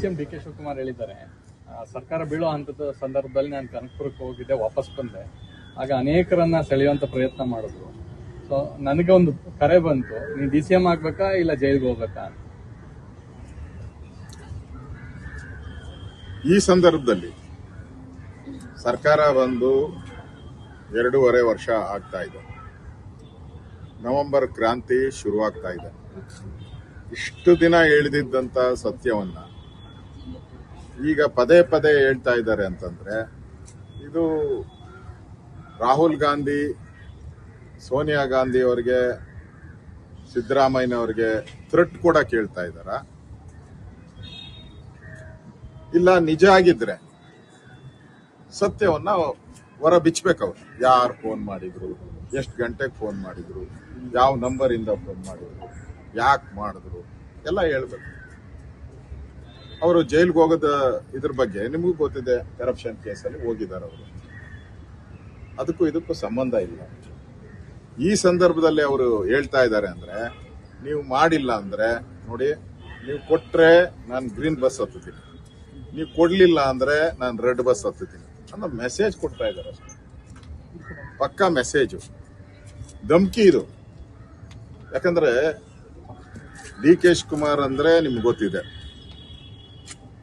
CM D K Shivakumar ಹೇಳಿದ್ದಾರೆ. ಸರ್ಕಾರ ಬೀಳೋ ಹಂತದ ಸಂದರ್ಭದಲ್ಲಿ ನಾನು ಕನಕಪುರಕ್ಕೆ ಹೋಗಿದ್ದೆ, ವಾಪಸ್ ಬಂದೆ. ಆಗ ಅನೇಕರನ್ನ ಸೆಳೆಯುವಂತ ಪ್ರಯತ್ನ ಮಾಡಿದ್ರು. ಸೊ ನನಗೆ ಒಂದು ಕರೆ ಬಂತು, ನೀನು ಡಿ ಸಿ ಎಂ ಆಗ್ಬೇಕಾ ಇಲ್ಲ ಜೈಲಿಗೆ ಹೋಗ್ಬೇಕಾ ಈ ಸಂದರ್ಭದಲ್ಲಿ ಸರ್ಕಾರ ಬಂದು ಎರಡೂವರೆ ವರ್ಷ ಆಗ್ತಾ ಇದೆ. ನವೆಂಬರ್ ಕ್ರಾಂತಿ ಶುರುವಾಗ್ತಾ ಇದೆ. ಇಷ್ಟು ದಿನ ಹೇಳಿದಂತ ಸತ್ಯವನ್ನ ಈಗ ಪದೇ ಪದೇ ಹೇಳ್ತಾ ಇದ್ದಾರೆ ಅಂತಂದ್ರೆ, ಇದು ರಾಹುಲ್ ಗಾಂಧಿ, ಸೋನಿಯಾ ಗಾಂಧಿ ಅವರಿಗೆ, ಸಿದ್ದರಾಮಯ್ಯನವರಿಗೆ ಥ್ರೆಟ್ ಕೂಡ ಕೇಳ್ತಾ ಇದ್ದಾರ? ಇಲ್ಲ, ನಿಜ ಆಗಿದ್ರೆ ಸತ್ಯವನ್ನ ಹೊರ ಬಿಚ್ಚಬೇಕು ಅವ್ರು ಯಾರು ಫೋನ್ ಮಾಡಿದ್ರು, ಎಷ್ಟು ಗಂಟೆಗೆ ಫೋನ್ ಮಾಡಿದ್ರು, ಯಾವ ನಂಬರ್ ಇಂದ ಫೋನ್ ಮಾಡಿದ್ರು, ಯಾಕೆ ಮಾಡಿದ್ರು, ಎಲ್ಲ ಹೇಳ್ಬೇಕು. ಅವರು ಜೈಲ್ಗೆ ಹೋಗೋದ ಇದ್ರ ಬಗ್ಗೆ ನಿಮಗೂ ಗೊತ್ತಿದೆ ಕರಪ್ಷನ್ ಕೇಸಲ್ಲಿ ಹೋಗಿದ್ದಾರೆ ಅವರು. ಅದಕ್ಕೂ ಇದಕ್ಕೂ ಸಂಬಂಧ ಇಲ್ಲ. ಈ ಸಂದರ್ಭದಲ್ಲಿ ಅವರು ಹೇಳ್ತಾ ಇದ್ದಾರೆ ಅಂದ್ರೆ, ನೀವು ಮಾಡಿಲ್ಲ ಅಂದ್ರೆ, ನೋಡಿ, ನೀವು ಕೊಟ್ರೆ ನಾನು ಗ್ರೀನ್ ಬಸ್ ಹತ್ತುತ್ತೀನಿ. ನೀವು ಕೊಡ್ಲಿಲ್ಲ ಅಂದ್ರೆ ನಾನು ರೆಡ್ ಬಸ್ ಹತ್ತುತ್ತೀನಿ. ಅನ್ನೋ ಮೆಸೇಜ್ ಕೊಡ್ತಾ ಇದ್ದಾರೆ ಪಕ್ಕಾ ಮೆಸೇಜು ಧಮ್ಕಿ ಇದು. ಯಾಕಂದ್ರೆ ಡಿ ಕೆ ಅಂದ್ರೆ ನಿಮ್ಗೆ ಗೊತ್ತಿದೆ.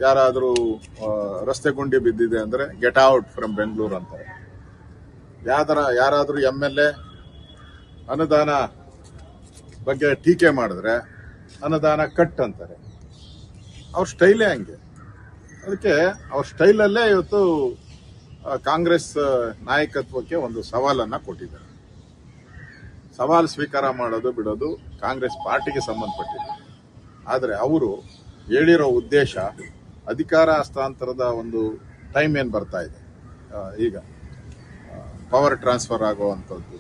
ಯಾರಾದರೂ ರಸ್ತೆ ಗುಂಡಿ ಬಿದ್ದಿದೆ ಅಂದರೆ ಗೆಟ್ ಔಟ್ ಫ್ರಮ್ ಬೆಂಗಳೂರು ಅಂತಾರೆ. ಯಾವ್ದಾರ, ಯಾರಾದರೂ ಎಂ ಎಲ್ ಎ ಅನುದಾನ ಬಗ್ಗೆ ಟೀಕೆ ಮಾಡಿದ್ರೆ ಅನುದಾನ ಕಟ್ ಅಂತಾರೆ. ಅವ್ರ ಸ್ಟೈಲೇ ಹಂಗೆ. ಅದಕ್ಕೆ ಅವ್ರ ಸ್ಟೈಲಲ್ಲೇ ಇವತ್ತು ಕಾಂಗ್ರೆಸ್ ನಾಯಕತ್ವಕ್ಕೆ ಒಂದು ಸವಾಲನ್ನು ಕೊಟ್ಟಿದ್ದಾರೆ. ಸವಾಲು ಸ್ವೀಕಾರ ಮಾಡೋದು ಬಿಡೋದು ಕಾಂಗ್ರೆಸ್ ಪಾರ್ಟಿಗೆ ಸಂಬಂಧಪಟ್ಟಿದೆ. ಆದರೆ ಅವರು ಹೇಳಿರೋ ಉದ್ದೇಶ ಅಧಿಕಾರ ಹಸ್ತಾಂತರದ ಒಂದು ಟೈಮ್ ಏನು ಬರ್ತಾ ಇದೆ? ಈಗ ಪವರ್ ಟ್ರಾನ್ಸ್ಫರ್ ಆಗುವಂಥದ್ದು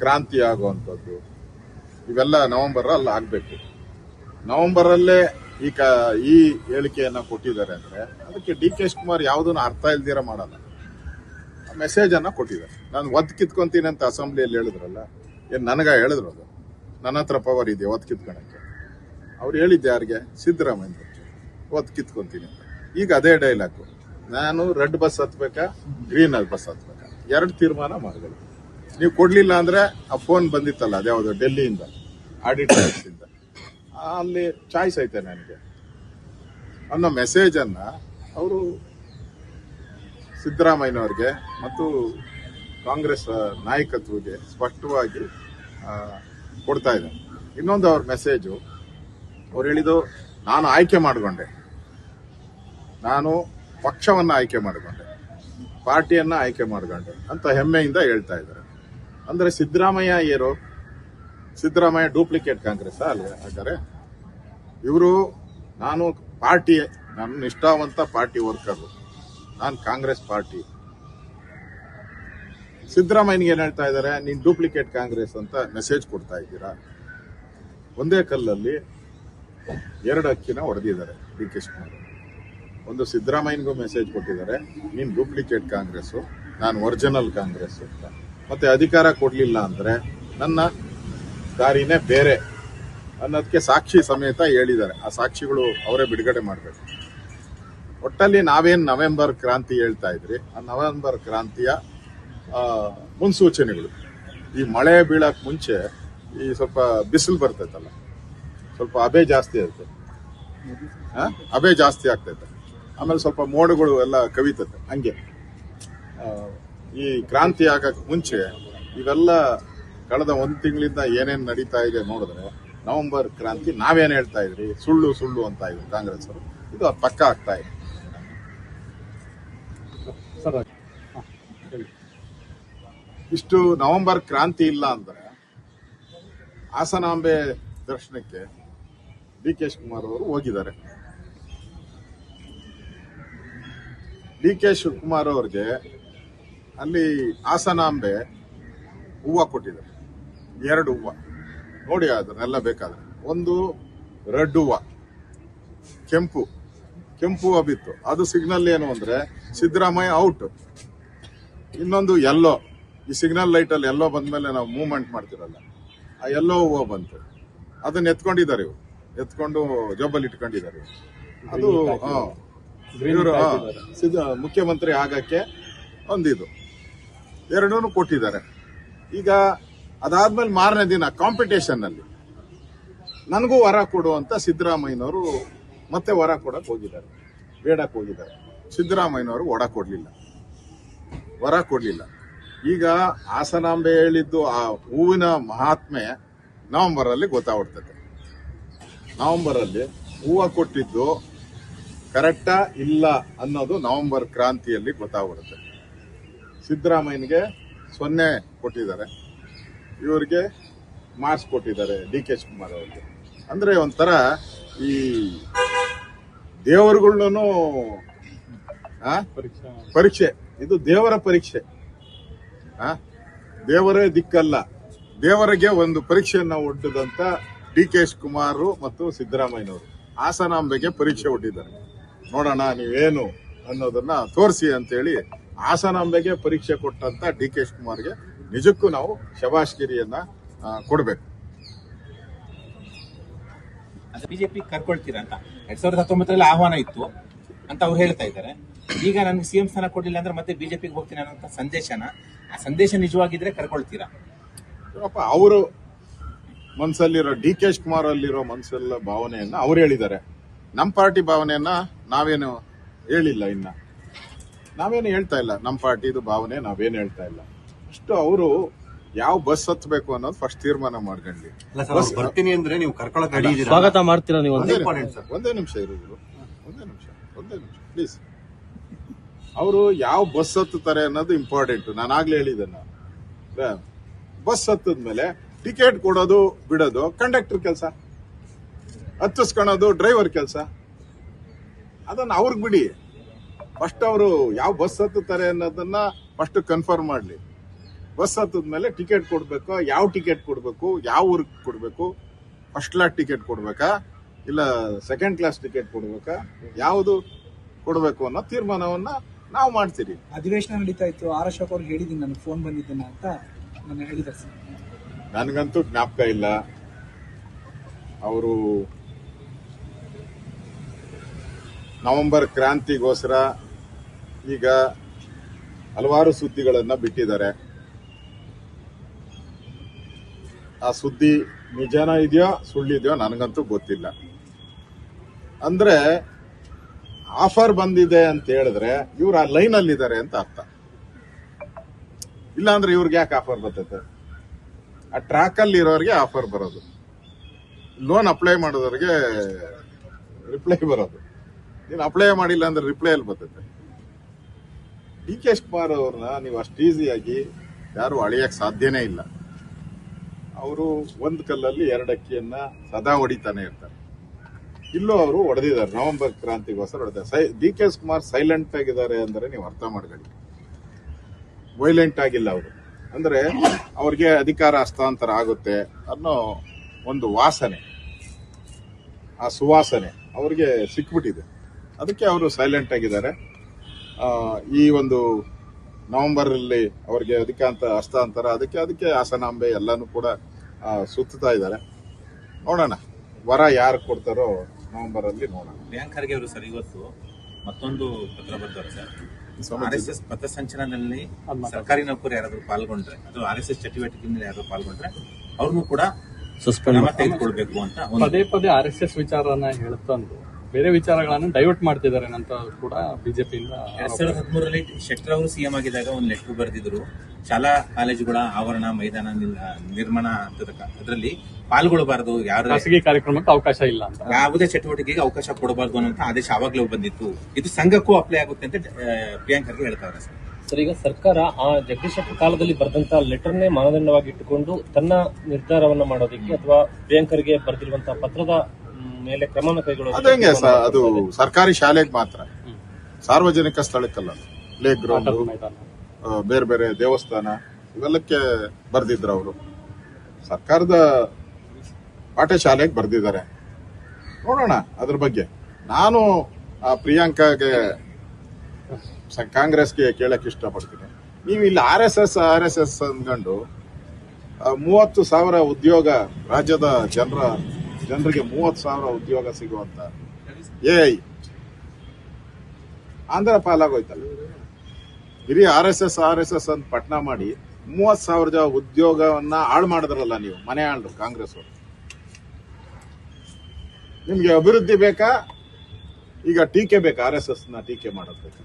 ಕ್ರಾಂತಿ ಆಗುವಂಥದ್ದು, ಇವೆಲ್ಲ ನವೆಂಬರ್ ಅಲ್ಲಿ ಆಗಬೇಕು. ನವೆಂಬರಲ್ಲೇ ಈ ಕ, ಈ ಹೇಳಿಕೆಯನ್ನು ಕೊಟ್ಟಿದ್ದಾರೆ ಅಂದ್ರೆ, ಅದಕ್ಕೆ ಡಿ ಕೆ ಶಿವಕುಮಾರ್ ಯಾವುದನ್ನು ಅರ್ಥ ಇಲ್ದಿರ ಮಾಡಲ್ಲ. ಮೆಸೇಜ್ ಅನ್ನ ಕೊಟ್ಟಿದ್ದಾರೆ. ನಾನು ಒದ್ ಕಿತ್ಕೊಂತೀನಿ ಅಂತ ಅಸೆಂಬ್ಲಿಯಲ್ಲಿ ಹೇಳಿದ್ರಲ್ಲ, ಏನು ನನಗ ಹೇಳಿದ್ರು ಅದು? ನನ್ನ ಹತ್ರ ಪವರ್ ಇದೆ ಒದ್ ಕಿತ್ಕೊಳಕ್ಕೆ? ಅವ್ರು ಹೇಳಿದ್ದೆ ಯಾರಿಗೆ? ಸಿದ್ದರಾಮಯ್ಯ ಒದ್ ಕಿತ್ಕೊಂತೀನಿ ಈಗ ಅದೇ ಡೈಲಾಗು ನಾನು ರೆಡ್ ಬಸ್ ಹತ್ಬೇಕಾ, ಗ್ರೀನ್ ಬಸ್ ಹತ್ಬೇಕಾ? ಎರಡು ತೀರ್ಮಾನ ಮಾಡಿದ್ರು ನೀವು ಕೊಡ್ಲಿಲ್ಲ ಅಂದ್ರೆ ಆ ಫೋನ್ ಬಂದಿತ್ತಲ್ಲ ಅದ್ಯಾವುದು ಡೆಲ್ಲಿಯಿಂದ, ಆಡಿಟ್ ಇಂದ ಅಲ್ಲಿ ಚಾಯ್ಸ್ ಐತೆ ನನಗೆ. ಅನ್ನೋ ಮೆಸೇಜ್ ಅನ್ನ ಅವರು ಸಿದ್ದರಾಮಯ್ಯನವ್ರಿಗೆ ಮತ್ತು ಕಾಂಗ್ರೆಸ್ ನಾಯಕತ್ವಕ್ಕೆ ಸ್ಪಷ್ಟವಾಗಿ ಕೊಡ್ತಾ ಇದ್ದಾರೆ. ಇನ್ನೊಂದು ಅವ್ರ ಮೆಸೇಜು ಅವ್ರು ಹೇಳಿದ್ದು, ನಾನು ಆಯ್ಕೆ ಮಾಡಿಕೊಂಡೆ. ನಾನು ಪಕ್ಷವನ್ನು ಆಯ್ಕೆ ಮಾಡಿಕೊಂಡೆ. ಪಾರ್ಟಿಯನ್ನು ಆಯ್ಕೆ ಮಾಡಿಕೊಂಡೆ ಅಂತ ಹೆಮ್ಮೆಯಿಂದ ಹೇಳ್ತಾ ಇದ್ದಾರೆ. ಅಂದರೆ ಸಿದ್ದರಾಮಯ್ಯ ಏರು, ಸಿದ್ದರಾಮಯ್ಯ ಡೂಪ್ಲಿಕೇಟ್ ಕಾಂಗ್ರೆಸ್ ಅಲ್ಲಿ ಹಾಗಾದ್ರೆ ಇವರು, ನಾನು ಪಾರ್ಟಿ ನನ್ನ ನಿಷ್ಠಾವಂತ ಪಾರ್ಟಿ ವರ್ಕರ್. ನಾನು ಕಾಂಗ್ರೆಸ್ ಪಾರ್ಟಿ. ಸಿದ್ದರಾಮಯ್ಯನಿಗೆ ಏನು ಹೇಳ್ತಾ ಇದ್ದಾರೆ? ನೀನು ಡೂಪ್ಲಿಕೇಟ್ ಕಾಂಗ್ರೆಸ್ ಅಂತ ಮೆಸೇಜ್ ಕೊಡ್ತಾ ಇದ್ದೀರಾ? ಒಂದೇ ಕಲ್ಲಲ್ಲಿ ಎರಡು ಅಕ್ಕಿನ ಹೊಡೆದಿದ್ದಾರೆ ಡಿ ಕೆ ಶಿವಕುಮಾರ್ ಒಂದು ಸಿದ್ದರಾಮಯ್ಯನಿಗೂ ಮೆಸೇಜ್ ಕೊಟ್ಟಿದ್ದಾರೆ. ನೀನು ಡೂಪ್ಲಿಕೇಟ್ ಕಾಂಗ್ರೆಸ್ ನಾನು ಒರಿಜಿನಲ್ ಕಾಂಗ್ರೆಸ್ ಅಂತ. ಮತ್ತೆ ಅಧಿಕಾರ ಕೊಡಲಿಲ್ಲ ಅಂದ್ರೆ ನನ್ನ ದಾರಿನೇ ಬೇರೆ ಅನ್ನೋದಕ್ಕೆ ಸಾಕ್ಷಿ ಸಮೇತ ಹೇಳಿದ್ದಾರೆ. ಆ ಸಾಕ್ಷಿಗಳು ಅವರೇ ಬಿಡುಗಡೆ ಮಾಡಬೇಕು. ಒಟ್ಟಲ್ಲಿ ನಾವೇನು ನವೆಂಬರ್ ಕ್ರಾಂತಿ ಹೇಳ್ತಾ ಇದ್ರಿ, ಆ ನವೆಂಬರ್ ಕ್ರಾಂತಿಯ ಮುನ್ಸೂಚನೆಗಳು. ಈ ಮಳೆ ಬೀಳೋಕ್ಕೆ ಮುಂಚೆ ಈ ಸ್ವಲ್ಪ ಬಿಸಿಲು ಬರ್ತೈತಲ್ಲ, ಸ್ವಲ್ಪ ಅಬೆ ಜಾಸ್ತಿ ಇರುತ್ತೆ. ಅಬೆ ಜಾಸ್ತಿ ಆಗ್ತೈತೆ. ಆಮೇಲೆ ಸ್ವಲ್ಪ ಮೋಡಗಳು ಎಲ್ಲ ಕವಿತತೆ ಹಂಗೆ. ಈ ಕ್ರಾಂತಿ ಆಗಕ್ಕೆ ಮುಂಚೆ ಇವೆಲ್ಲ ಕಳೆದ ಒಂದ್ ತಿಂಗಳಿಂದ ಏನೇನು ನಡೀತಾ ಇದೆ ನೋಡಿದ್ರೆ ನವೆಂಬರ್ ಕ್ರಾಂತಿ ನಾವೇನ್ ಹೇಳ್ತಾ ಇದ್ರಿ? ಸುಳ್ಳು ಸುಳ್ಳು ಅಂತ ಇದ್ರು ಕಾಂಗ್ರೆಸ್ ಅವರು ಇದು ಪಕ್ಕ ಆಗ್ತಾ ಇದೆ. ಇಷ್ಟು ನವೆಂಬರ್ ಕ್ರಾಂತಿ ಇಲ್ಲ ಅಂದ್ರೆ ಹಾಸನಾಂಬೆ ದರ್ಶನಕ್ಕೆ ಡಿ ಕೆ ಶಿವಕುಮಾರ್ ಅವರು ಹೋಗಿದ್ದಾರೆ. ಡಿ ಕೆ ಶಿವಕುಮಾರ್ ಅವ್ರಿಗೆ ಅಲ್ಲಿ ಹಾಸನಾಂಬೆ ಹೂವು ಕೊಟ್ಟಿದ್ದಾರೆ. ಎರಡು ಹೂವು. ನೋಡಿ ಅದನ್ನೆಲ್ಲ ಬೇಕಾದ್ರೆ. ಒಂದು ರೆಡ್ ಹೂವು. ಕೆಂಪು. ಕೆಂಪು ಹೂವು ಬಿತ್ತು. ಅದು ಸಿಗ್ನಲ್ ಏನು ಅಂದ್ರೆ ಸಿದ್ದರಾಮಯ್ಯ ಔಟ್ ಇನ್ನೊಂದು ಎಲ್ಲೋ ಈ ಸಿಗ್ನಲ್ ಲೈಟ್ ಅಲ್ಲಿ ಎಲ್ಲೋ ಬಂದ್ಮೇಲೆ ನಾವು ಮೂವ್ಮೆಂಟ್ ಮಾಡ್ತಿರಲ್ಲ. ಆ ಎಲ್ಲೋ ಹೂವು ಬಂತು. ಅದನ್ನ ಎತ್ಕೊಂಡಿದ್ದಾರೆ ಇವು ಎತ್ಕೊಂಡು ಜೋಬಲ್ಲಿ ಇಟ್ಕೊಂಡಿದ್ದಾರೆ ಅದು ಇವರು. ಸಿದ್ದ ಮುಖ್ಯಮಂತ್ರಿ ಆಗಕ್ಕೆ ಒಂದಿದು. ಎರಡೂ ಕೊಟ್ಟಿದ್ದಾರೆ. ಈಗ ಅದಾದ್ಮೇಲೆ ಮಾರನೇ ದಿನ ಕಾಂಪಿಟೇಷನ್ ಅಲ್ಲಿ. ನನಗೂ ವರ ಕೊಡು ಅಂತ ಸಿದ್ದರಾಮಯ್ಯನವರು ಮತ್ತೆ ವರ ಕೊಡಕ್ ಹೋಗಿದ್ದಾರೆ. ಬೇಡಕ್ ಹೋಗಿದ್ದಾರೆ. ಸಿದ್ದರಾಮಯ್ಯನವರು ಒಡ ಕೊಡ್ಲಿಲ್ಲ. ವರ ಕೊಡ್ಲಿಲ್ಲ. ಈಗ ಹಾಸನಾಂಬೆ ಹೇಳಿದ್ದು ಆ ಹೂವಿನ ಮಹಾತ್ಮೆ ನವೆಂಬರ್ ಅಲ್ಲಿ ಗೊತ್ತಾಗ್ಬಿಡ್ತದೆ. ನವೆಂಬರ್ ಅಲ್ಲಿ ಹೂವ ಕೊಟ್ಟಿದ್ದು ಕರೆಕ್ಟಾ ಇಲ್ಲ ಅನ್ನೋದು ನವೆಂಬರ್ ಕ್ರಾಂತಿಯಲ್ಲಿ ಗೊತ್ತಾಗ್ಬಿಡುತ್ತೆ. ಸಿದ್ದರಾಮಯ್ಯನಿಗೆ ಸೊನ್ನೆ ಕೊಟ್ಟಿದ್ದಾರೆ. ಇವರಿಗೆ ಮಾರ್ಕ್ಸ್ ಕೊಟ್ಟಿದ್ದಾರೆ ಡಿ ಕೆ ಶಿವಕುಮಾರ್ ಅವರಿಗೆ. ಅಂದರೆ ಒಂಥರ ಈ ದೇವರುಗಳನ್ನು ಪರೀಕ್ಷಾ. ಇದು ದೇವರ ಪರೀಕ್ಷೆ? ದೇವರೇ ದಿಕ್ಕಲ್ಲ. ದೇವರಿಗೆ ಒಂದು ಪರೀಕ್ಷೆಯನ್ನು ಒಡ್ಡದಂತ ಡಿ ಕೆ ಶಿವಕುಮಾರ್ ಮತ್ತು ಸಿದ್ದರಾಮಯ್ಯನವರು. ಹಾಸನಾಂಬೆಗೆ ಪರೀಕ್ಷೆ ಒಡ್ಡಿದ್ದಾರೆ. ನೋಡೋಣ ನೀವೇನು ಅನ್ನೋದನ್ನ ತೋರಿಸಿ ಅಂತೇಳಿ ಹಾಸನಾಂಬೆಗೆ ಪರೀಕ್ಷೆ ಕೊಟ್ಟಂತ ಡಿ ಕೆ ಶಿವಕುಮಾರ್ಗೆ ನಿಜಕ್ಕೂ ನಾವು ಶಬಾಷ್ಗಿರಿಯನ್ನ ಕೊಡಬೇಕು. ಬಿಜೆಪಿ ಕರ್ಕೊಳ್ತೀರಾ ಅಂತ. ಎರಡ್ ಸಾವಿರದ ಹತ್ತೊಂಬತ್ತರಲ್ಲಿ ಆಹ್ವಾನ ಇತ್ತು ಅಂತ ಅವ್ರು ಹೇಳ್ತಾ ಇದ್ದಾರೆ. ಈಗ ನನ್ಗೆ ಸಿಎಂ ಸ್ಥಾನ ಕೊಡಲಿಲ್ಲ ಅಂದ್ರೆ ಮತ್ತೆ ಬಿಜೆಪಿಗೆ ಹೋಗ್ತೀನಿ ಅನ್ನೋ ಸಂದೇಶನ ಆ ಸಂದೇಶ ನಿಜವಾಗಿದ್ರೆ ಕರ್ಕೊಳ್ತೀರಾ? ಅವರು ಮನಸ್ಸಲ್ಲಿರೋ ಡಿ ಕೆ ಶಿವಕುಮಾರ್ ಅಲ್ಲಿರೋ ಮನ್ಸಲ್ಲ ಭಾವನೆಯನ್ನ ಅವ್ರು ಹೇಳಿದ್ದಾರೆ. ನಮ್ಮ ಪಾರ್ಟಿ ಭಾವನೆಯನ್ನ ನಾವೇನು ಹೇಳಿಲ್ಲ ಇನ್ನ. ನಾವೇನು ಹೇಳ್ತಾ ಇಲ್ಲ ನಮ್ಮ ಪಾರ್ಟಿದು ಭಾವನೆ ನಾವೇನು ಹೇಳ್ತಾ ಇಲ್ಲ. ಅಷ್ಟು ಅವರು ಯಾವ ಬಸ್ ಹತ್ತಬೇಕು ಅನ್ನೋದು ಫಸ್ಟ್ ತೀರ್ಮಾನ ಮಾಡ್ಕೊಂಡ್ಲಿ. ಬಸ್ ಸರ್ ಬರ್ತೀನಿ ಅಂದ್ರೆ ನೀವು ಕರ್ಕೊಳಕ್ ರೆಡಿ ಸ್ವಾಗತ ಮಾಡ್ತೀರಾ ನೀವು ಒಂದೇ ನಿಮಿಷ ಒಂದೇ ನಿಮಿಷ ಇರೋದು ಒಂದೇ ನಿಮಿಷ ಒಂದೇ ನಿಮಿಷ ಪ್ಲೀಸ್ ಅವರು ಯಾವ ಬಸ್ ಹತ್ತುತ್ತಾರೆ ಅನ್ನೋದು ಇಂಪಾರ್ಟೆಂಟ್ ನಾನು ಆಗ್ಲೇ ಹೇಳಿದ್ದನ್ನ ಬಸ್ ಹತ್ತದ್ಮೇಲೆ ಟಿಕೆಟ್ ಕೊಡೋದು ಬಿಡೋದು ಕಂಡಕ್ಟರ್ ಕೆಲಸ. ಹತ್ತಿಸ್ಕೊಳೋದು ಡ್ರೈವರ್ ಕೆಲಸ. ಅದನ್ನು ಅವ್ರಿಗೆ ಬಿಡಿ. ಫಸ್ಟ್ ಅವರು ಯಾವ ಬಸ್ ಹತ್ತುತ್ತಾರೆ ಅನ್ನೋದನ್ನ ಫಸ್ಟ್ ಕನ್ಫರ್ಮ್ ಮಾಡಲಿ. ಬಸ್ ಹತ್ತದ್ಮೇಲೆ ಟಿಕೆಟ್ ಕೊಡಬೇಕು? ಯಾವ ಟಿಕೆಟ್ ಕೊಡಬೇಕು? ಯಾವ ಊರಿಗೆ ಕೊಡಬೇಕು? ಫಸ್ಟ್ ಕ್ಲಾಸ್ ಟಿಕೆಟ್ ಕೊಡಬೇಕಾ? ಇಲ್ಲ ಸೆಕೆಂಡ್ ಕ್ಲಾಸ್ ಟಿಕೆಟ್ ಕೊಡಬೇಕಾ? ಯಾವುದು ಕೊಡಬೇಕು ಅನ್ನೋ ತೀರ್ಮಾನವನ್ನು ನಾವು ಮಾಡ್ತೀರಿ. ಅಧಿವೇಶನ ನಡೀತಾ ಇತ್ತು. ಆರ್ ಅಶೋಕ್ ಅವ್ರಿಗೆ ಹೇಳಿದ್ದೀನಿ ನನಗೆ ಫೋನ್ ಬಂದಿದ್ದೇನೆ ಅಂತ ನಾನು ಹೇಳಿದ್ದಾರೆ ಸರ್. ನನಗಂತೂ ಜ್ಞಾಪಕ ಇಲ್ಲ. ಅವರು ನವೆಂಬರ್ ಕ್ರಾಂತಿಗೋಸ್ಕರ ಈಗ ಹಲವಾರು ಸುದ್ದಿಗಳನ್ನು ಬಿಟ್ಟಿದ್ದಾರೆ. ಆ ಸುದ್ದಿ ನಿಜಾನ ಇದೆಯೋ ಸುಳ್ಳಿದೆಯೋ ನನಗಂತೂ ಗೊತ್ತಿಲ್ಲ. ಅಂದರೆ ಆಫರ್ ಬಂದಿದೆ ಅಂತ ಹೇಳಿದ್ರೆ ಇವ್ರು ಆ ಲೈನ್ ಅಲ್ಲಿ ಇದ್ದಾರೆ ಅಂತ ಅರ್ಥ. ಇಲ್ಲ ಅಂದ್ರೆ ಇವ್ರಿಗೆ ಯಾಕೆ ಆಫರ್ ಬರ್ತೈತೆ? ಆ ಟ್ರ್ಯಾಕ್ ಅಲ್ಲಿ ಇರೋರಿಗೆ ಆಫರ್ ಬರೋದು. ಲೋನ್ ಅಪ್ಲೈ ಮಾಡೋದವ್ರಿಗೆ ರಿಪ್ಲೈ ಬರೋದು. ನೀನು ಅಪ್ಲೈ ಮಾಡಿಲ್ಲ ಅಂದ್ರೆ ರಿಪ್ಲೈ ಅಲ್ಲಿ ಬರ್ತೈತೆ. ಡಿ ಕೆ ಶಿವಕುಮಾರ್ ಅವ್ರನ್ನ ನೀವು ಅಷ್ಟು ಈಸಿಯಾಗಿ ಯಾರು ಅಳಿಯಕ್ಕೆ ಸಾಧ್ಯನೇ ಇಲ್ಲ. ಅವರು ಒಂದು ಕಲ್ಲಲ್ಲಿ ಎರಡು ಅಕ್ಕಿಯನ್ನ ಸದಾ ಹೊಡಿತಾನೆ ಇರ್ತಾರೆ. ಇಲ್ಲೂ ಅವರು ಹೊಡೆದಿದ್ದಾರೆ. ನವೆಂಬರ್ ಕ್ರಾಂತಿಗೋಸ್ಕರ ಹೊಡೆದಾರೆ ಸೈ ಡಿ ಕೆ ಶಿವಕುಮಾರ್ ಸೈಲೆಂಟ್ ಆಗಿದ್ದಾರೆ ಅಂದರೆ ನೀವು ಅರ್ಥ ಮಾಡ್ಕೊಳ್ಳಿ. ವೈಲೆಂಟ್ ಆಗಿಲ್ಲ ಅವರು. ಅಂದರೆ ಅವ್ರಿಗೆ ಅಧಿಕಾರ ಹಸ್ತಾಂತರ ಆಗುತ್ತೆ ಅನ್ನೋ ಒಂದು ವಾಸನೆ. ಆ ಸುವಾಸನೆ ಅವ್ರಿಗೆ ಸಿಕ್ಬಿಟ್ಟಿದೆ. ಅದಕ್ಕೆ ಅವರು ಸೈಲೆಂಟ್ ಆಗಿದ್ದಾರೆ. ಆ, ಈ ಒಂದು ನವೆಂಬರ್ ಅಲ್ಲಿ ಅವ್ರಿಗೆ ಅಧಿಕಾಂತ ಹಸ್ತಾಂತರ ಅದಕ್ಕೆ ಅದಕ್ಕೆ ಹಾಸನಾಂಬೆ ಎಲ್ಲಾನು ಕೂಡ ಸುತ್ತಾ ಇದ್ದಾರೆ. ನೋಡೋಣ ವರ ಯಾರು ಕೊಡ್ತಾರೋ ನವೆಂಬರ್ ಅಲ್ಲಿ ನೋಡೋಣ. ಪ್ರಿಯಾಂಕ್ ಖರ್ಗೆ ಅವರು ಸರ್ ಇವತ್ತು ಮತ್ತೊಂದು ಪತ್ರ ಬರ್ತಾರೆ ಸರ್. ಆರ್ ಎಸ್ ಎಸ್ ಪಥಸಂಚಲನದಲ್ಲಿ ಸರ್ಕಾರಿ ನೌಕರಿ ಯಾರಾದ್ರೂ ಪಾಲ್ಗೊಂಡ್ರೆ ಅದು ಆರ್ ಎಸ್ ಎಸ್ ಚಟುವಟಿಕೆಯಿಂದ ಯಾರು ಪಾಲ್ಗೊಂಡ್ರೆ ಅವ್ರನ್ನೂ ಕೂಡ ಸಸ್ಪೆಂಡ್ ತೆಗೆದುಕೊಳ್ಬೇಕು ಅಂತ ಒಂದು ಪದೇ ಪದೇ ಆರ್ ಎಸ್ ಎಸ್ ವಿಚಾರನ ಹೇಳ್ತಂದು ಬೇರೆ ವಿಚಾರಗಳನ್ನು ಡೈವರ್ಟ್ ಮಾಡ್ತಿದ್ದಾರೆ ಅಂತ ಕೂಡ ಬಿಜೆಪಿಯಿಂದ ಎರಡ್ ಸಾವಿರದ ಹದಿಮೂರರಲ್ಲಿ ಶೆಟ್ಟರ್ ಅವರು ಸಿಎಂ ಆಗಿದಾಗ ಒಂದು ಲೆಟರ್ ಬರೆದಿದ್ರು. ಶಾಲಾ ಕಾಲೇಜುಗಳ ಆವರಣ ಮೈದಾನ ನಿಲ್- ನಿರ್ಮಾಣ ಹಂತದ ಅದರಲ್ಲಿ ಪಾಲ್ಗೊಳ್ಳಬಾರದು ಯಾರು ಖಾಸಗಿ ಕಾರ್ಯಕ್ರಮಕ್ಕೆ ಅವಕಾಶ ಇಲ್ಲ ಅಂತ. ಯಾವುದೇ ಚಟುವಟಿಕೆಗೆ ಅವಕಾಶ ಕೊಡಬಾರದು ಅನ್ನೋ ಆದೇಶ ಆವಾಗಲೂ ಬಂದಿತ್ತು. ಇದು ಸಂಘಕ್ಕೂ ಅಪ್ಲೈ ಆಗುತ್ತೆ ಅಂತ ಪ್ರಿಯಾಂಕ್ ಖರ್ಗೆ ಹೇಳ್ತಾರೆ ಸರ್. ಸರ್ ಈಗ ಸರ್ಕಾರ ಆ ಜಗದೀಶ್ ಶೆಟ್ಟರ್ ಕಾಲದಲ್ಲಿ ಬರೆದಂತಹ ಲೆಟರ್ನೇ ಮಾನದಂಡವಾಗಿ ಇಟ್ಟುಕೊಂಡು ತನ್ನ ನಿರ್ಧಾರವನ್ನ ಮಾಡೋದಕ್ಕೆ ಅಥವಾ ಪ್ರಿಯಾಂಕರ್ಗೆ ಬರೆದಿರುವಂತಹ ಪತ್ರದ ಮೇಲೆ ಕ್ರಮವನ್ನು ಕೈಗೊಳ್ಳೋದಕ್ಕೆ ಹೆಂಗೆ ಸ- ಅದು ಸರ್ಕಾರಿ ಶಾಲೆಗೆ ಮಾತ್ರ. ಸಾರ್ವಜನಿಕ ಸ್ಥಳಕ್ಕಲ್ಲ ಪ್ಲೇ ಗ್ರೌಂಡ್ ಮೈದಾನ. ಬೇರೆ ಬೇರೆ ದೇವಸ್ಥಾನ ಇವೆಲ್ಲಕ್ಕೆ ಬರ್ದಿದ್ರು ಅವರು. ಸರ್ಕಾರದ ಪಾಠ ಶಾಲೆಗೆ ಬರ್ದಿದ್ದಾರೆ. ನೋಡೋಣ ಅದ್ರ ಬಗ್ಗೆ. ನಾನು ಆ ಪ್ರಿಯಾಂಕಾಗೆ ಸ- ಕಾಂಗ್ರೆಸ್ಗೆ ಕೇಳಕ್ ಇಷ್ಟಪಡ್ತೀನಿ. ನೀವು ಇಲ್ಲಿ R S S R S S ಅಂದ್ಕೊಂಡು ಆ, ಮೂವತ್ತು ಸಾವಿರ ಉದ್ಯೋಗ ರಾಜ್ಯದ ಜನರ ಜನರಿಗೆ ಮೂವತ್ತು ಸಾವಿರ ಉದ್ಯೋಗ ಸಿಗುವಂತ ಏಯ್! ಆಂಧ್ರ ಪಾಲಾಗೋಯ್ತಲ್ಲ. ಇಡೀ R S S, R S S ಅಂತ ಪಟ್ನ ಮಾಡಿ ಮೂವತ್ ಸಾವಿರ ಜನ ಉದ್ಯೋಗವನ್ನ ಹಾಳು ಮಾಡಿದ್ರಲ್ಲ ನೀವು, ಮನೆ ಆಳ್ರು ಕಾಂಗ್ರೆಸ್ ಅವರು. ನಿಮ್ಗೆ ಅಭಿವೃದ್ಧಿ ಬೇಕಾ? ಈಗ ಟೀಕೆ ಬೇಕಾ? ಆರ್ ಎಸ್ ಎಸ್ನ ಟೀಕೆ ಮಾಡೋದಕ್ಕೆ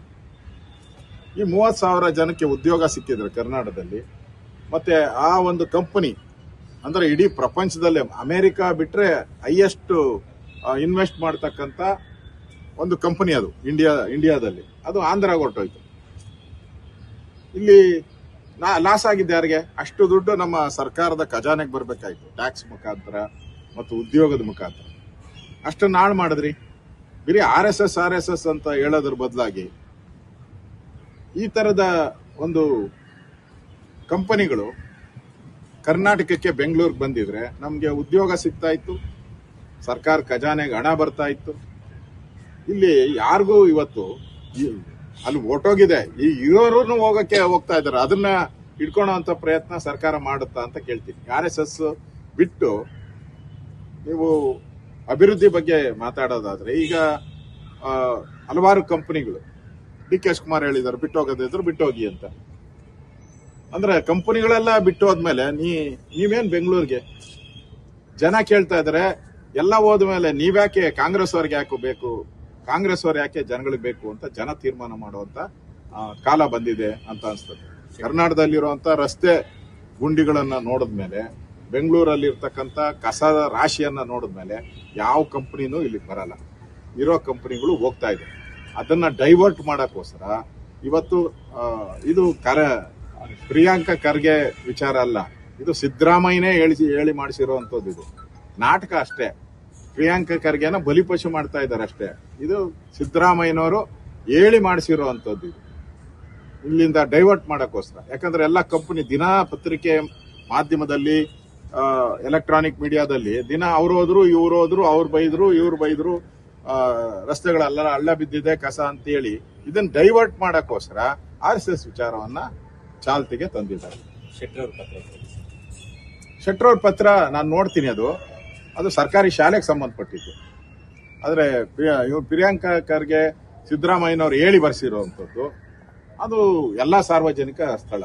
ಈ ಮೂವತ್ ಸಾವಿರ ಜನಕ್ಕೆ ಉದ್ಯೋಗ ಸಿಕ್ಕಿದ್ರೆ ಕರ್ನಾಟಕದಲ್ಲಿ, ಮತ್ತೆ ಆ ಒಂದು ಕಂಪನಿ ಅಂದ್ರೆ ಇಡೀ ಪ್ರಪಂಚದಲ್ಲೇ ಅಮೆರಿಕ ಬಿಟ್ರೆ ಹೈಯೆಸ್ಟ್ ಇನ್ವೆಸ್ಟ್ ಮಾಡ್ತಕ್ಕಂಥ ಒಂದು ಕಂಪನಿ ಅದು, ಇಂಡಿಯಾ, ಇಂಡಿಯಾದಲ್ಲಿ. ಅದು ಆಂಧ್ರ ಹೊರಟೋಯ್ತು ಇಲ್ಲಿ ಲಾಸ್ ಆಗಿದ್ದೆ ಯಾರಿಗೆ? ಅಷ್ಟು ದುಡ್ಡು ನಮ್ಮ ಸರ್ಕಾರದ ಖಜಾನೆಗೆ ಬರ್ಬೇಕಾಯ್ತು. ಟ್ಯಾಕ್ಸ್ ಮುಖಾಂತರ ಮತ್ತು ಉದ್ಯೋಗದ ಮುಖಾಂತರ. ಅಷ್ಟು ನಾಳು ಮಾಡಿದ್ರಿ? ಬರೀ R S S, R S S ಅಂತ ಹೇಳೋದ್ರ ಬದಲಾಗಿ ಈ ತರದ ಒಂದು ಕಂಪನಿಗಳು ಕರ್ನಾಟಕಕ್ಕೆ ಬೆಂಗಳೂರಿಗೆ ಬಂದಿದ್ರೆ ನಮಗೆ ಉದ್ಯೋಗ ಸಿಗ್ತಾ ಇತ್ತು ಸರ್ಕಾರ ಖಜಾನೆಗೆ ಹಣ ಬರ್ತಾ ಇತ್ತು ಇಲ್ಲಿ ಯಾರಿಗೂ ಇವತ್ತು ಅಲ್ಲಿ ಓಟೋಗಿದೆ. ಈ ಇರೋರು ಹೋಗಕ್ಕೆ ಹೋಗ್ತಾ ಇದಾರೆ ಅದನ್ನ ಇಟ್ಕೊಳ್ಳೋಂತ ಪ್ರಯತ್ನ ಸರ್ಕಾರ ಮಾಡುತ್ತಾ ಅಂತ ಕೇಳ್ತೀನಿ. ಆರ್ ಎಸ್ ಎಸ್ ಬಿಟ್ಟು ನೀವು ಅಭಿವೃದ್ಧಿ ಬಗ್ಗೆ ಮಾತಾಡೋದಾದ್ರೆ ಈಗ ಹಲವಾರು ಕಂಪನಿಗಳು, ಡಿ ಕೆ ಕುಮಾರ್ ಹೇಳಿದ್ದಾರೆ ಬಿಟ್ಟು ಹೋಗೋದಿದ್ರು ಬಿಟ್ಟು ಹೋಗಿ ಅಂತ. ಅಂದ್ರೆ ಕಂಪನಿಗಳೆಲ್ಲ ಬಿಟ್ಟು ಹೋದ್ಮೇಲೆ ನೀ, ನೀವೇನ್ ಬೆಂಗಳೂರಿಗೆ? ಜನ ಕೇಳ್ತಾ ಇದಾರೆ, ಎಲ್ಲ ಹೋದ್ಮೇಲೆ ನೀವ್ಯಾಕೆ ಕಾಂಗ್ರೆಸ್ ಅವ್ರಿಗೆ ಯಾಕೆ ಬೇಕು? ಕಾಂಗ್ರೆಸ್ ಅವ್ರು ಯಾಕೆ ಜನಗಳಿಗೆ ಬೇಕು ಅಂತ ಜನ ತೀರ್ಮಾನ ಮಾಡುವಂತ ಕಾಲ ಬಂದಿದೆ ಅಂತ ಅನ್ಸ್ತದೆ ಕರ್ನಾಟಕದಲ್ಲಿರುವಂತ ರಸ್ತೆ ಗುಂಡಿಗಳನ್ನ ನೋಡಿದ್ಮೇಲೆ ಬೆಂಗಳೂರಲ್ಲಿ ಇರ್ತಕ್ಕಂಥ ಕಸದ ರಾಶಿಯನ್ನ ನೋಡಿದ್ಮೇಲೆ ಯಾವ ಕಂಪನಿನೂ ಇಲ್ಲಿ ಬರಲ್ಲ. ಇರೋ ಕಂಪನಿಗಳು ಹೋಗ್ತಾ ಇದೆ. ಅದನ್ನ ಡೈವರ್ಟ್ ಮಾಡೋಕ್ಕೋಸ್ಕರ ಇವತ್ತು ಇದು ಕರ ಪ್ರಿಯಾಂಕಾ ಖರ್ಗೆ ವಿಚಾರ ಅಲ್ಲ. ಇದು ಸಿದ್ದರಾಮಯ್ಯನೇ ಹೇಳಿ ಹೇಳಿ ಮಾಡಿಸಿರುವಂತದ್ದು ಇದು. ನಾಟಕ ಅಷ್ಟೇ. ಪ್ರಿಯಾಂಕಾ ಖರ್ಗೆನ ಬಲಿಪಶು ಮಾಡ್ತಾ ಇದ್ದಾರೆ ಅಷ್ಟೇ. ಇದು ಸಿದ್ದರಾಮಯ್ಯನವರು ಹೇಳಿ ಮಾಡಿಸಿರುವಂತದ್ದು ಇದು. ಇಲ್ಲಿಂದ ಡೈವರ್ಟ್ ಮಾಡೋಕ್ಕೋಸ್ಕರ. ಯಾಕಂದ್ರೆ ಎಲ್ಲ ಕಂಪನಿ ದಿನ ಪತ್ರಿಕೆ ಮಾಧ್ಯಮದಲ್ಲಿ ಎಲೆಕ್ಟ್ರಾನಿಕ್ ಮೀಡಿಯಾದಲ್ಲಿ ದಿನ ಅವ್ರು ಹೋದ್ರು, ಇವ್ರು ಹೋದ್ರು, ಅವ್ರು ಬೈದ್ರು, ಇವ್ರು ಬೈದ್ರು ರಸ್ತೆಗಳೆಲ್ಲ ಹಳ್ಳ ಬಿದ್ದಿದೆ, ಕಸ ಅಂತೇಳಿ ಇದನ್ನ ಡೈವರ್ಟ್ ಮಾಡೋಕ್ಕೋಸ್ಕರ ಆರ್ ಎಸ್ ಎಸ್ ವಿಚಾರವನ್ನ ಚಾಲ್ತಿಗೆ ತಂದಿದ್ದಾರೆ. ಶೆಟ್ರೋರ್ ಪತ್ರ. ಪತ್ರ ನಾನು ನೋಡ್ತೀನಿ ಅದು. ಅದು ಸರ್ಕಾರಿ ಶಾಲೆಗೆ ಸಂಬಂಧಪಟ್ಟಿದ್ದು. ಆದರೆ ಪ್ರಿಯ- ಇವ್ರು ಪ್ರಿಯಾಂಕಾ ಖರ್ಗೆ ಸಿದ್ದರಾಮಯ್ಯನವ್ರು ಹೇಳಿ ಬರೆಸಿರುವಂಥದ್ದು ಅದು ಎಲ್ಲ ಸಾರ್ವಜನಿಕ ಸ್ಥಳ.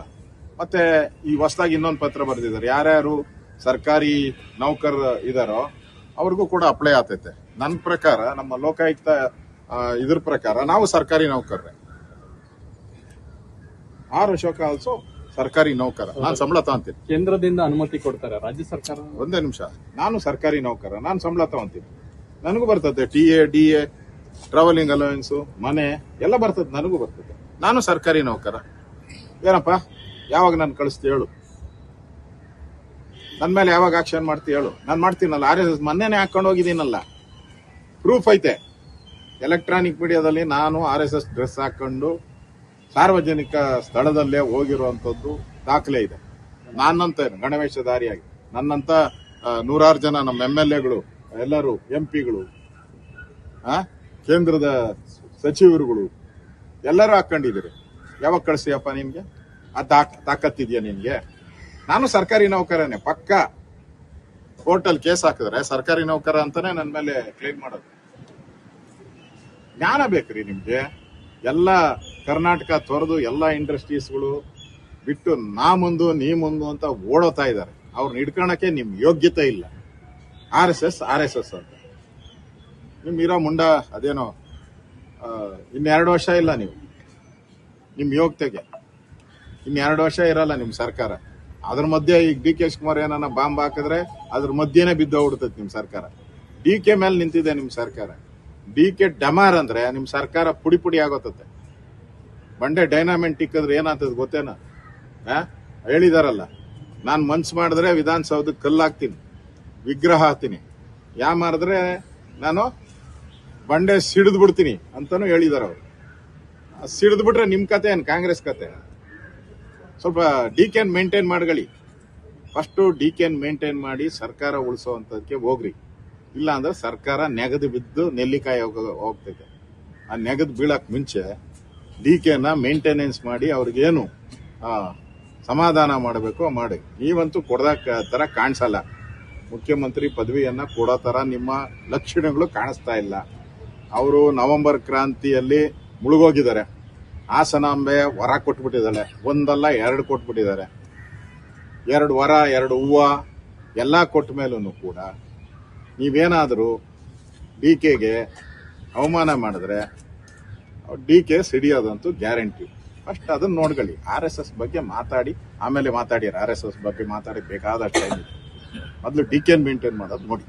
ಮತ್ತೆ ಈ ಹೊಸದಾಗಿ ಇನ್ನೊಂದು ಪತ್ರ ಬರೆದಿದ್ದಾರೆ. ಯಾರ್ಯಾರು ಸರ್ಕಾರಿ ನೌಕರ ಇದಾರೋ ಅವ್ರಿಗೂ ಕೂಡ ಅಪ್ಲೈ ಆಗ್ತೈತೆ. ನನ್ನ ಪ್ರಕಾರ ನಮ್ಮ ಲೋಕಾಯುಕ್ತ ಇದ್ರ ಪ್ರಕಾರ ನಾವು ಸರ್ಕಾರಿ ನೌಕರರೇ. ಆರ್ ಅಶೋಕ ಆಲ್ಸೋ ಸರ್ಕಾರಿ ನೌಕರ. ನಾನು ಸಂಬಳ ತಗೊಂತೀನಿ. ಕೇಂದ್ರದಿಂದ ಅನುಮತಿ ಕೊಡ್ತಾರೆ. ರಾಜ್ಯ ಸರ್ಕಾರ? ಒಂದೇ ನಿಮಿಷ. ನಾನು ಸರ್ಕಾರಿ ನೌಕರ ನಾನು ಸಂಬಳ ತಗೊಂತೀನಿ. ನನಗೂ ಬರ್ತದೆ T A D A travelling allowance ಮನೆ ಎಲ್ಲ ಬರ್ತದೆ ನನಗೂ ಬರ್ತದೆ. ನಾನು ಸರ್ಕಾರಿ ನೌಕರ. ಏನಪ್ಪ? ಯಾವಾಗ ನಾನು ಕಳಿಸ್ತೀ ಹೇಳು. ನನ್ನ ಮೇಲೆ ಯಾವಾಗ ಆಕ್ಷನ್ ಮಾಡ್ತಿ ಹೇಳು. ನಾನು ಮಾಡ್ತೀನಲ್ಲ ಆರ್ ಎಸ್ ಎಸ್ ಮೊನ್ನೆನೆ ಹಾಕೊಂಡು ಹೋಗಿದ್ದೀನಲ್ಲ. ಪ್ರೂಫ್ ಐತೆ. ಎಲೆಕ್ಟ್ರಾನಿಕ್ ಮೀಡಿಯಾದಲ್ಲಿ ನಾನು ಆರ್ ಎಸ್ ಎಸ್ ಡ್ರೆಸ್ ಹಾಕೊಂಡು ಸಾರ್ವಜನಿಕ ಸ್ಥಳದಲ್ಲೇ ಹೋಗಿರುವಂತದ್ದು ದಾಖಲೆ ಇದೆ. ನಾನಂತ ಗಣವೇಶಧಾರಿಯಾಗಿ ನನ್ನಂತ ನೂರಾರು ಜನ ನಮ್ಮ ಎಂ ಎಲ್ ಎಗಳು, ಎಲ್ಲರೂ ಎಂ ಪಿಗಳು ಕೇಂದ್ರದ ಸಚಿವರುಗಳು, ಎಲ್ಲರೂ ಹಾಕೊಂಡಿದ್ದೀರಿ ಯಾವಾಗ ಕಳಿಸಿಯಪ್ಪ ನಿನ್ಗೆ ಆ ತಾಕ್, ತಾಕತ್ತಿದ್ಯಾ ನಿನ್ಗೆ? ನಾನು ಸರ್ಕಾರಿ ನೌಕರನೇ, ಪಕ್ಕ ಕೋರ್ಟಲ್ಲಿ ಕೇಸ್ ಹಾಕಿದ್ರೆ ಸರ್ಕಾರಿ ನೌಕರ ಅಂತಾನೆ ನನ್ನ ಮೇಲೆ ಕ್ಲೇಮ್ ಮಾಡೋದು. ಜ್ಞಾನ ಬೇಕ್ರಿ ನಿಮ್ಗೆ. ಎಲ್ಲ ಕರ್ನಾಟಕ ತೊರೆದು ಎಲ್ಲ ಇಂಡಸ್ಟ್ರೀಸ್ಗಳು ಬಿಟ್ಟು ನಾ ಮುಂದು ನೀ ಮುಂದು ಅಂತ ಓಡೋತಾ ಇದ್ದಾರೆ. ಅವ್ರನ್ನ ಹಿಡ್ಕೊಳಕ್ಕೆ ನಿಮ್ ಯೋಗ್ಯತೆ ಇಲ್ಲ. R S S, R S S ಅಂತ. ಇರೋ ಮುಂಡ ಅದೇನೋ ಇನ್ನೆರಡು ವರ್ಷ ಇಲ್ಲ ನೀವು. ನಿಮ್ಮ ಯೋಗ್ಯತೆಗೆ. ಇನ್ನೆರಡು ವರ್ಷ ಇರಲ್ಲ ನಿಮ್ಮ ಸರ್ಕಾರ. ಅದ್ರ ಮಧ್ಯೆ ಈಗ ಡಿ ಕೆ ಶಿವಕುಮಾರ್ ಏನಾನ ಬಾಂಬ್ ಹಾಕಿದ್ರೆ ಅದ್ರ ಮಧ್ಯೆನೆ ಬಿದ್ದೋಗ್ಬಿಡ್ತೈತೆ ನಿಮ್ಮ ನಿಮ್ ಸರ್ಕಾರ. ಡಿ ಕೆ ಮೇಲೆ ನಿಂತಿದೆ ನಿಮ್ಮ ಸರ್ಕಾರ. ಡಿ ಕೆ ಡಮಾರ್ ಅಂದ್ರೆ ನಿಮ್ ಸರ್ಕಾರ ಪುಡಿ ಪುಡಿ ಆಗೋತತೆ. ಬಂಡೆ ಡೈನಾಮೆಂಟ್ ಇಕ್ಕಿದ್ರೆ ಏನಾಗ್ತದೆ ಗೊತ್ತೇನ? ಹೇಳಿದಾರಲ್ಲ, ನಾನು ಮನ್ಸು ಮಾಡಿದ್ರೆ ವಿಧಾನಸೌಧಕ್ಕೆ ಹಾಕ್ತೀನಿ ವಿಗ್ರಹ ಹಾಕ್ತೀನಿ. ಯಾ ಮಾಡಿದ್ರೆ ನಾನು ಬಂಡೆ ಸಿಡಿದು ಬಿಡ್ತೀನಿ ಅಂತಾನು ಹೇಳಿದಾರ ಅವರು. ಸಿಡಿದು ಬಿಟ್ರೆ ನಿಮ್ ಕತೆ ಏನು, ಕಾಂಗ್ರೆಸ್ ಕತೆ? ಸ್ವಲ್ಪ ಡಿ ಕೆನ್ ಮೇಂಟೈನ್ ಮಾಡ್ಕೊಳ್ಳಿ. ಫಸ್ಟ್ ಡಿ ಕೆನ್ ಮೇಂಟೈನ್ ಮಾಡಿ ಸರ್ಕಾರ ಉಳಿಸೋ ಉಳಿಸೋವಂಥದ್ದಕ್ಕೆ ಹೋಗ್ರಿ. ಇಲ್ಲ ಅಂದ್ರೆ ಸರ್ಕಾರ ನೆಗದು ಬಿದ್ದು ನೆಲ್ಲಿಕಾಯಿ ಹೋಗ ಹೋಗ್ತೈತೆ. ಆ ನೆಗದು ಬೀಳಕ್ ಮುಂಚೆ ಡಿ ಕೆನ ಮೇಂಟೆನೆನ್ಸ್ ಮಾಡಿ ಅವ್ರಿಗೇನು ಸಮಾಧಾನ ಮಾಡಬೇಕು ಮಾಡಿ. ನೀವಂತೂ ಕೊಡದ ತರ ಕಾಣಿಸಲ್ಲ. ಮುಖ್ಯಮಂತ್ರಿ ಪದವಿಯನ್ನ ಕೊಡೋ ತರ ನಿಮ್ಮ ಲಕ್ಷಣಗಳು ಕಾಣಿಸ್ತಾ ಇಲ್ಲ. ಅವರು ನವೆಂಬರ್ ಕ್ರಾಂತಿಯಲ್ಲಿ ಮುಳುಗೋಗಿದ್ದಾರೆ. ಹಾಸನಾಂಬೆ ವರ ಕೊಟ್ಬಿಟ್ಟಿದ್ದಾಳೆ. ಒಂದಲ್ಲ ಎರಡು ಕೊಟ್ಬಿಟ್ಟಿದ್ದಾರೆ. ಎರಡು ವರ, ಎರಡು ಹೂವು, ಎಲ್ಲ ಕೊಟ್ಟ ಮೇಲೂ ಕೂಡ ನೀವೇನಾದರೂ ಡಿ ಕೆಗೆ ಅವಮಾನ ಮಾಡಿದ್ರೆ ಡಿ ಕೆ ಸಿಡಿಯೋದಂತೂ ಗ್ಯಾರಂಟಿ. ಫಸ್ಟ್ ಅದನ್ನು ನೋಡ್ಕೊಳ್ಳಿ. ಆರ್ ಎಸ್ ಎಸ್ ಬಗ್ಗೆ ಮಾತಾಡಿ ಆಮೇಲೆ ಮಾತಾಡಿ ಆರ್ ಎಸ್ ಎಸ್ ಬಗ್ಗೆ ಮಾತಾಡಿ ಬೇಕಾದಷ್ಟು ಮೊದಲು ಡಿ ಕೆನ್ ಮೇಂಟೈನ್ ಮಾಡೋದು ನೋಡಿ.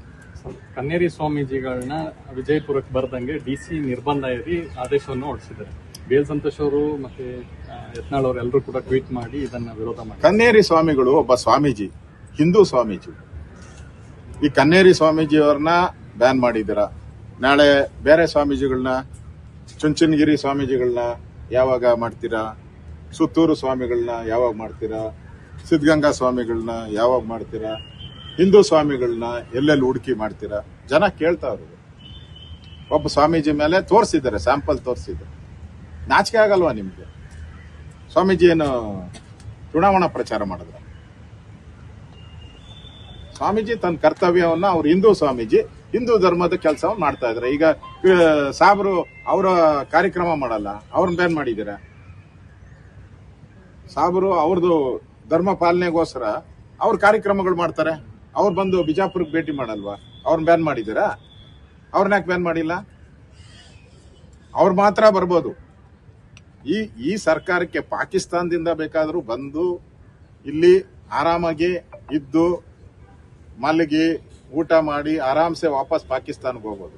ಕನ್ನೇರಿ ಸ್ವಾಮೀಜಿಗಳನ್ನ ವಿಜಯಪುರಕ್ಕೆ ಬರ್ದಂಗೆ ಡಿ ಸಿ ನಿರ್ಬಂಧ ಇರಿ ಆದೇಶವನ್ನು ಹೊರಡಿಸಿದ್ದಾರೆ. ಬೇಲ್ ಸಂತೋಷ್ ಅವರು ಮತ್ತೆ ಯತ್ನಾಳ್ ಅವರು ಎಲ್ಲರೂ ಕೂಡ ಟ್ವೀಟ್ ಮಾಡಿ ಇದನ್ನ ವಿರೋಧ ಮಾಡಿ. ಕನ್ನೇರಿ ಸ್ವಾಮಿಗಳು ಒಬ್ಬ ಸ್ವಾಮೀಜಿ ಹಿಂದೂ ಸ್ವಾಮೀಜಿ. ಈ ಕನ್ನೇರಿ ಸ್ವಾಮೀಜಿಯವ್ರನ್ನ ಬ್ಯಾನ್ ಮಾಡಿದ್ದೀರಾ? ನಾಳೆ ಬೇರೆ ಸ್ವಾಮೀಜಿಗಳನ್ನ ಚುಂಚನಗಿರಿ ಸ್ವಾಮೀಜಿಗಳನ್ನ ಯಾವಾಗ ಮಾಡ್ತೀರಾ? ಸುತ್ತೂರು ಸ್ವಾಮಿಗಳನ್ನ ಯಾವಾಗ ಮಾಡ್ತೀರಾ? ಸಿದ್ಧಗಂಗಾ ಸ್ವಾಮಿಗಳನ್ನ ಯಾವಾಗ ಮಾಡ್ತೀರಾ? ಹಿಂದೂ ಸ್ವಾಮಿಗಳನ್ನ ಎಲ್ಲೆಲ್ಲಿ ಹುಡುಕಿ ಮಾಡ್ತೀರಾ? ಜನ ಕೇಳ್ತಾ ಇರೋದು. ಒಬ್ಬ ಸ್ವಾಮೀಜಿ ಮೇಲೆ ತೋರಿಸಿದ್ದಾರೆ ಸ್ಯಾಂಪಲ್ ತೋರಿಸಿದ್ದಾರೆ. ನಾಚಿಕೆ ಆಗಲ್ವಾ ನಿಮಗೆ? ಸ್ವಾಮೀಜಿ ಏನು ಚುನಾವಣಾ ಪ್ರಚಾರ ಮಾಡಿದ್ರ? ಸ್ವಾಮೀಜಿ ತನ್ನ ಕರ್ತವ್ಯವನ್ನ ಅವ್ರು ಹಿಂದೂ ಸ್ವಾಮೀಜಿ, ಹಿಂದೂ ಧರ್ಮದ ಕೆಲಸವನ್ನು ಮಾಡ್ತಾ ಇದ್ದಾರೆ. ಈಗ ಸಾಬ್ರು ಅವರ ಕಾರ್ಯಕ್ರಮ ಮಾಡಲ್ಲ, ಅವ್ರನ್ನ ಬ್ಯಾನ್ ಮಾಡಿದ್ದೀರಾ? ಸಾಬ್ರು ಅವ್ರದ್ದು ಧರ್ಮ ಪಾಲನೆಗೋಸ್ಕರ ಅವ್ರ ಕಾರ್ಯಕ್ರಮಗಳು ಮಾಡ್ತಾರೆ. ಅವ್ರು ಬಂದು ಬಿಜಾಪುರಕ್ಕೆ ಭೇಟಿ ಮಾಡಲ್ವಾ? ಅವ್ರನ್ನ ಬ್ಯಾನ್ ಮಾಡಿದ್ದೀರಾ? ಅವ್ರನ್ನ ಯಾಕೆ ಬ್ಯಾನ್ ಮಾಡಿಲ್ಲ? ಅವ್ರು ಮಾತ್ರ ಬರ್ಬೋದು. ಈ ಈ ಸರ್ಕಾರಕ್ಕೆ ಪಾಕಿಸ್ತಾನದಿಂದ ಬೇಕಾದರೂ ಬಂದು, ಇಲ್ಲಿ ಆರಾಮಾಗಿ ಇದ್ದು ಮಲಗಿ ಊಟ ಮಾಡಿ ಆರಾಮ್ಸೆ ವಾಪಸ್ ಪಾಕಿಸ್ತಾನಕ್ಕೆ ಹೋಗೋದು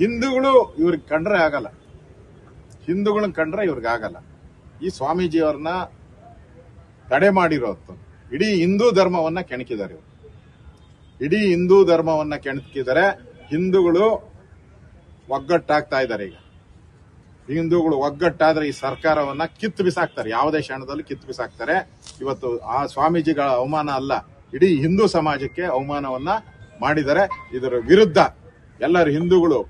ಹಿಂದೂಗಳು ಇವ್ರಿಗೆ ಕಂಡ್ರೆ ಆಗಲ್ಲ. ಹಿಂದೂಗಳನ್ನ ಕಂಡ್ರೆ ಇವ್ರಿಗೆ ಆಗಲ್ಲ. ಈ ಸ್ವಾಮೀಜಿಯವ್ರನ್ನ ತಡೆ ಮಾಡಿರೋದು ಇಡೀ ಹಿಂದೂ ಧರ್ಮವನ್ನ ಕೆಣಕಿದ್ದಾರೆ ಇವರು. ಇಡೀ ಹಿಂದೂ ಧರ್ಮವನ್ನ ಕೆಣಕಿದರೆ ಹಿಂದೂಗಳು ಒಗ್ಗಟ್ಟಾಗ್ತಾ ಇದ್ದಾರೆ ಈಗ. ಹಿಂದೂಗಳು ಒಗ್ಗಟ್ಟಾದ್ರೆ ಈ ಸರ್ಕಾರವನ್ನ ಕಿತ್ತು ಬಿಸಾಕ್ತಾರೆ. ಯಾವುದೇ ಕ್ಷಣದಲ್ಲಿ ಕಿತ್ತು ಬಿಸಾಕ್ತಾರೆ. ಇವತ್ತು ಆ ಸ್ವಾಮೀಜಿಗಳ ಅವಮಾನ ಅಲ್ಲ. ಇಡೀ ಹಿಂದೂ ಸಮಾಜಕ್ಕೆ ಅವಮಾನವನ್ನ ಮಾಡಿದರೆ ಇದರ ವಿರುದ್ಧ ಎಲ್ಲರ ಹಿಂದೂಗಳು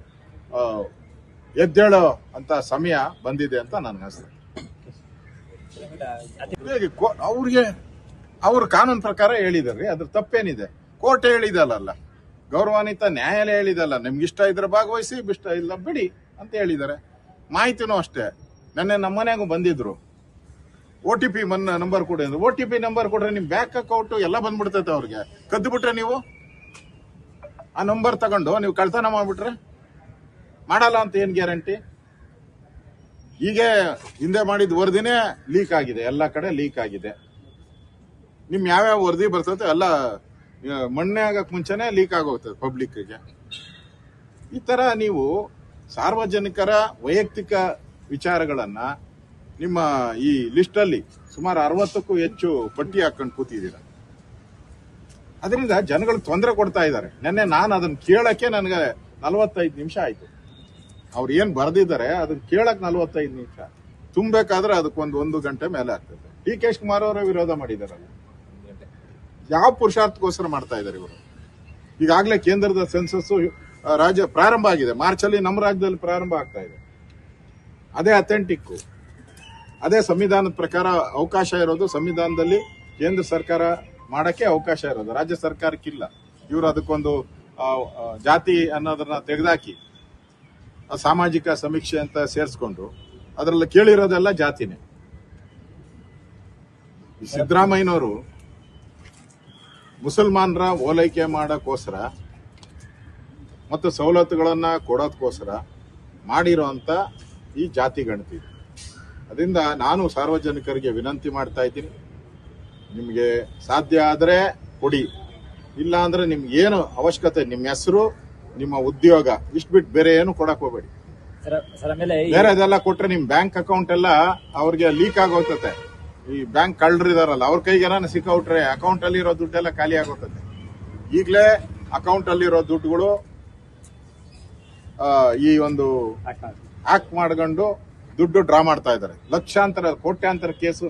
ಎದ್ದೇಳೋ ಅಂತ ಸಮಯ ಬಂದಿದೆ ಅಂತ ನನಗೆ ಅನಿಸ್ತದೆ ಹೇಗೆ ಕೋ- ಅವ್ರಿಗೆ, ಅವ್ರ ಕಾನೂನು ಪ್ರಕಾರ ಹೇಳಿದಾರೆ ಅದ್ರ ತಪ್ಪೇನಿದೆ. ಕೋರ್ಟ್ ಹೇಳಿದಲ್ಲ ಗೌರವಾನ್ವಿತ ನ್ಯಾಯಾಲಯ ಹೇಳಿದಲ್ಲ ನಿಮ್ಗೆ ಇಷ್ಟ ಇದ್ರೆ ಭಾಗವಹಿಸಿ, ಇಷ್ಟ ಇಲ್ಲ ಬಿಡಿ ಅಂತ ಹೇಳಿದ್ದಾರೆ. ಮಾಹಿತಿನೂ ಅಷ್ಟೇ. ನೆನ್ನೆ ನಮ್ಮ ಮನೆಗೂ ಬಂದಿದ್ರು. ಓ ಟಿ ಪಿ ಮನ್ನ ನಂಬರ್ ಕೊಡಿ ಅಂದ್ರೆ ಓ ಟಿ ಪಿ ನಂಬರ್ ಕೊಡ್ರೆ ನಿಮ್ ಬ್ಯಾಂಕ್ ಅಕೌಂಟ್ ಎಲ್ಲ ಬಂದ್ಬಿಡ್ತೈತೆ ಅವ್ರಿಗೆ. ಕದ್ದು ಬಿಟ್ರೆ ನೀವು? ಆ ನಂಬರ್ ತಗೊಂಡು ನೀವು ಕಳ್ತನ ಮಾಡ್ಬಿಟ್ರೆ? ಮಾಡಲ್ಲ ಅಂತ ಏನ್ ಗ್ಯಾರಂಟಿ? ಹೀಗೆ ಹಿಂದೆ ಮಾಡಿದ ವರದಿನೇ ಲೀಕ್ ಆಗಿದೆ. ಎಲ್ಲ ಕಡೆ ಲೀಕ್ ಆಗಿದೆ. ನಿಮ್ ಯಾವ್ಯಾವ ವರದಿ ಬರ್ತೈತೆ ಎಲ್ಲ ಮಣ್ಣೆ ಆಗಕ್ ಮುಂಚೆನೆ ಲೀಕ್ ಆಗೋಗ್ತದೆ ಪಬ್ಲಿಕ್ಗೆ ಈ ತರ ನೀವು ಸಾರ್ವಜನಿಕರ ವೈಯಕ್ತಿಕ ವಿಚಾರಗಳನ್ನ ನಿಮ್ಮ ಈ ಲಿಸ್ಟ್ ಅಲ್ಲಿ ಸುಮಾರು ಅರವತ್ತಕ್ಕೂ ಹೆಚ್ಚು ಪಟ್ಟಿ ಹಾಕೊಂಡು ಕೂತಿದ್ದೀರ? ಅದರಿಂದ ಜನಗಳು ತೊಂದರೆ ಕೊಡ್ತಾ ಇದ್ದಾರೆ. ನಿನ್ನೆ ನಾನು ಅದನ್ನು ಕೇಳಕ್ಕೆ ನನಗೆ ನಲವತ್ತೈದು ನಿಮಿಷ ಆಯ್ತು. ಅವ್ರು ಏನ್ ಬರೆದಿದ್ದಾರೆ ಅದನ್ನ ಕೇಳಕ್ಕೆ ನಲವತ್ತೈದು ನಿಮಿಷ. ತುಂಬಬೇಕಾದ್ರೆ ಅದಕ್ಕೊಂದು ಒಂದು ಗಂಟೆ ಮೇಲೆ ಆಗ್ತದೆ. ಡಿ ಕೆ ಕುಮಾರ್ ಅವರ ವಿರೋಧ ಮಾಡಿದಾರಲ್ಲ. ಯಾವ ಪುರುಷಾರ್ಥಕ್ಕೋಸ್ಕರ ಮಾಡ್ತಾ ಇದ್ದಾರೆ ಇವರು? ಈಗಾಗಲೇ ಕೇಂದ್ರದ ಸೆನ್ಸಸ್ ರಾಜ್ಯ ಪ್ರಾರಂಭ ಆಗಿದೆ. ಮಾರ್ಚ್ ಅಲ್ಲಿ ನಮ್ಮ ರಾಜ್ಯದಲ್ಲಿ ಪ್ರಾರಂಭ ಆಗ್ತಾ ಇದೆ. ಅದೇ ಅಥೆಂಟಿಕ್ ಅದೇ ಸಂವಿಧಾನದ ಪ್ರಕಾರ ಅವಕಾಶ ಇರೋದು ಸಂವಿಧಾನದಲ್ಲಿ ಕೇಂದ್ರ ಸರ್ಕಾರ ಮಾಡಕ್ಕೆ ಅವಕಾಶ ಇರೋದು, ರಾಜ್ಯ ಸರ್ಕಾರಕ್ಕಿಲ್ಲ ಇವರು ಅದಕ್ಕೊಂದು ಜಾತಿ ಅನ್ನೋದನ್ನ ತೆಗೆದಾಕಿ ಸಾಮಾಜಿಕ ಸಮೀಕ್ಷೆ ಅಂತ ಸೇರಿಸ್ಕೊಂಡು ಅದರಲ್ಲಿ ಕೇಳಿರೋದೆಲ್ಲ ಜಾತಿನೇ ಸಿದ್ದರಾಮಯ್ಯನವರು ಮುಸಲ್ಮಾನರ ಓಲೈಕೆ ಮಾಡೋಕ್ಕೋಸ್ಕರ ಮತ್ತು ಸವಲತ್ತುಗಳನ್ನು ಕೊಡೋದಕ್ಕೋಸ್ಕರ ಮಾಡಿರೋಂಥ ಈ ಜಾತಿ ಗಣತಿ. ಅದರಿಂದ ನಾನು ಸಾರ್ವಜನಿಕರಿಗೆ ವಿನಂತಿ ಮಾಡ್ತಾ ಇದ್ದೀನಿ. ನಿಮಗೆ ಸಾಧ್ಯ ಆದರೆ ಕೊಡಿ. ಇಲ್ಲ ಅಂದರೆ ನಿಮ್ಗೆ ಏನು ಅವಶ್ಯಕತೆ ನಿಮ್ಮ ಹೆಸರು ನಿಮ್ಮ ಉದ್ಯೋಗ ಇಷ್ಟು ಬಿಟ್ಟು ಬೇರೆ ಏನು ಕೊಡಕ್ ಹೋಗ್ಬೇಡಿ. ಬೇರೆ ಅದೆಲ್ಲ ಕೊಟ್ರೆ ನಿಮ್ ಬ್ಯಾಂಕ್ ಅಕೌಂಟ್ ಎಲ್ಲ ಅವ್ರಿಗೆ ಲೀಕ್ ಆಗೋಗ್ತತೆ. ಈ ಬ್ಯಾಂಕ್ ಕಳ್ಳರಿದಾರಲ್ಲ ಅವ್ರ ಕೈಗೆ ಏನಾನ ಸಿಕ್ಕೌಟ್ರೆ ಅಕೌಂಟ್ ಅಲ್ಲಿ ಇರೋ ದುಡ್ಡೆಲ್ಲ ಖಾಲಿ ಆಗೋಗ್ತದೆ ಈಗಲೇ ಅಕೌಂಟ್ ಅಲ್ಲಿರೋ ದುಡ್ಡುಗಳು ಈ ಒಂದು. ಆಕ್ಟ್ ಮಾಡ್ಕೊಂಡು ದುಡ್ಡು ಡ್ರಾ ಮಾಡ್ತಾ ಇದ್ದಾರೆ. ಲಕ್ಷಾಂತರ ಕೋಟ್ಯಾಂತರ ಕೇಸು